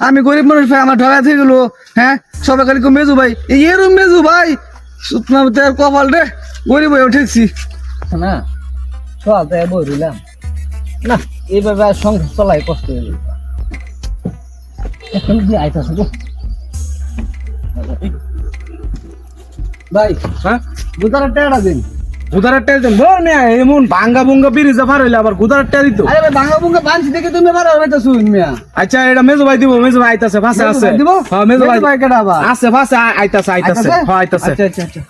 আমি গরিব মানুষ ভাই আমার ঢগা থেকে গেলো হ্যাঁ? সবাই খালি কো মেজু ভাই এরম মেজু ভাই তার কপাল রে গরিব হয়ে উঠেছি। না চল তাই বই না এইভাবে আর সংসার চলাই কষ্ট হয়ে গেল এখন আইতাছে গো ভাই হ্যাঁ? টেড়া দিন। গুদারের টেল দেন বল মিয়া এমন ভাঙ্গা ভুঙ্গা ব্রিজ পার হইলে আবার গুদারের টেল দিত। আরে ভাই ভাঙা ভুঙ্গা বানছি দেখে তুমি এবার হইতা শুন মিয়া। আচ্ছা এটা মেজু ভাই দিব মেজু ভাই আইতাছে ফাঁসে মেজু আছে। ভাই দিব? হ্যাঁ মেজু ভাই মেজু ভাই কেডা আবার? আছে ফাঁসে আ- আইতাছে আইতাছে। হ্যাঁ আইতাছে। আচ্ছা আচ্ছা আচ্ছা।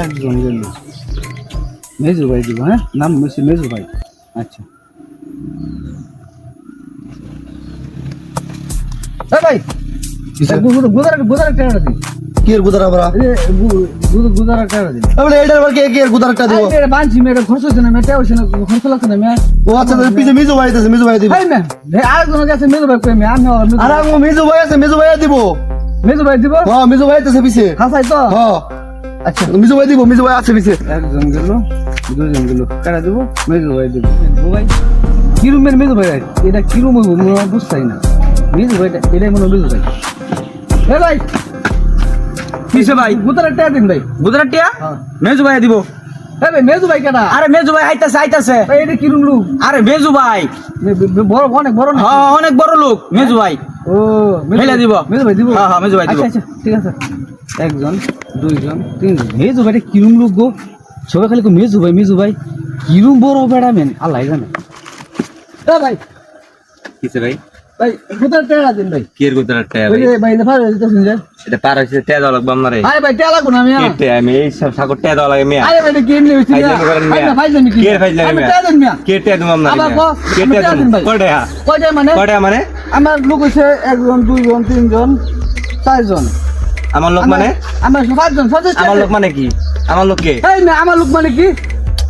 একজন গেল। মেজু ভাই দিব হ্যাঁ? নাম মেসি মেজু ভাই। আচ্ছা। এ ভাই গুদারা গুদারা টেড়া দিন কি এর গুদারা যে গুদারা টেড়া দিন আমরা এটার বার কে এর গুদারাটা দিব? আরে বানছি মেরে খরচ হচ্ছে না মেটা হচ্ছে না খরচ লাগছে না মেয়া। ও আচ্ছা পিছে মিজু ভাই আছে মিজু ভাই দিব। ভাই ম্যাম আরেকজন কাছে মেজু ভাই কই মে আমি আর আর আমি মিজু ভাই আছে মিজু ভাই দিব। মেজু ভাই দিব? হ্যাঁ মিজু ভাই আছে পিছে। হাসাই তো? হ্যাঁ আচ্ছা। মিজু ভাই দিব মিজু ভাই আছে পিছে। একজন গেল দুজন গেল। কারা দিব? মেজু ভাই দিব। মেজু ভাই? কিরুমের মেজু ভাই? এটা কিরুম হইব? মনে বুঝতাই না। মেজু ভাই এটাই মেজু ভাই। এ ভাই! কিসে ভাই? গুতারা টেয়া দিন ভাই। গুদারের টিয়া হ্যাঁ। মেজু ভাই দিব। এ ভাই মেজু ভাই কেডা? আরে মেজু ভাই আইতাছে। আইতাছে এটা কিরুম লোক আরে মেজু ভাই বড় অনেক বড় না হ্যাঁ অনেক বড় লোক মেজু ভাই ও মেজু দিব। মেজু ভাই দিব? হ্যাঁ, হ্যাঁ, মেজু ভাই দিব। আচ্ছা আচ্ছা ঠিক আছে। একজন দুইজন তিনজন। মেজু ভাই এটা কিরুম লোক গো? সবাই খালি মেজু ভাই মেজু ভাই কিরুম বড় বেড়া মেন? আল্লাহ জানে। এ ভাই। কিসে ভাই? ভাই গুতারা টেয়া দিন ভাই। কি এটা পার হইছে লাগবে আমারে আরে লাগবো না আমি এই সব সাগর লাগে মিয়া। আরে ভাই কি এমনি হইছে না। কি? কে আমি? দেন মিয়া। আবার কে মানে? কয় মানে? আমার লোক হইছে একজন দুইজন তিনজন চারজন। আমার লোক মানে? আমার পাঁচজন ছজন আমার লোক মানে কি? আমার লোক কে? এই আমার লোক মানে কি?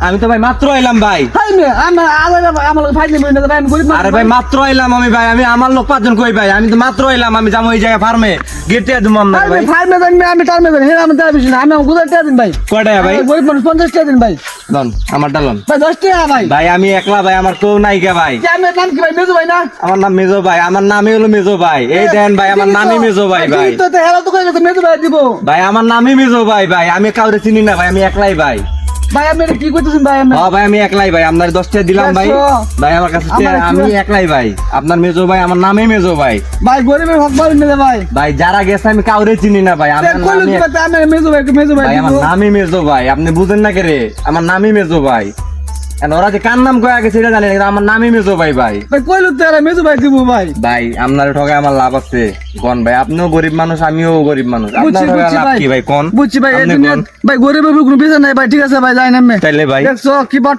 আমি তো ভাই মাত্র এলাম ভাই। আমার আমার আমি আরে ভাই মাত্র এলাম আমি ভাই আমি আমার লোক পাঁচজন কই ভাই? আমি তো মাত্র এলাম আমি যাব এই জায়গায় ফার্মে গেট দিম আপনার ভাই ভাই। ফাইভ আমি টার মেয়ে হ্যাঁ আমি টার বেশি না আমি আমার গুদার টাকা দিন ভাই। কয় টায়া ভাই? আমি গরিব মানুষ পঞ্চাশ টাকা দিন ভাই। লন আমার ডালন ভাই দশ টাকা ভাই। ভাই আমি একলা ভাই আমার কেউ নাই কে ভাই। কি আমার নাম কি ভাই? মেজু ভাই না? আমার নাম মেজো ভাই আমার নামই হলো মেজো ভাই। এই দেন ভাই আমার নামই মেজো ভাই ভাই। তো তো হেলা তো কই মেজু ভাই দিব। ভাই আমার নামই মেজো ভাই ভাই। আমি কাউরে চিনি না ভাই আমি একলাই ভাই। ভাই আমি কি করতেছেন ভাই আমি হ্যাঁ ভাই আমি একলাই ভাই আপনার দশ টাকা দিলাম ভাই। ভাই আমার কাছে আমার টাকা- কি আমি একলাই ভাই। আপনার মেজো ভাই আমার নামই মেজো ভাই। ভাই গরিবের হক না ভাই। ভাই যারা গেছে আমি কাউরে চিনি না ভাই আমার মেজু ভাই মেজু ভাই আমার নামে মেজো ভাই আপনি বুঝেন না কে রে? আমার নামই মেজো ভাই। ওরা যে কার নাম কয়ে গেছে এটা জানি না আমার নামই মেজো ভাই ভাই। ভাই কইলো তো এরা মেজু ভাই দিব ভাই। ভাই আপনার ঠকায় আমার লাভ আছে। কোন ভাই আপনিও গরিব মানুষ আমিও গরিব মানুষ। আপনার লাভ ভাই। কি ভাই কোন? বুঝছি ভাই এই দুনিয়া ভাই গরিবের কোনো বিচার নাই ভাই ঠিক আছে ভাই যাই নামে। তাইলে ভাই। দেখছ কি বাট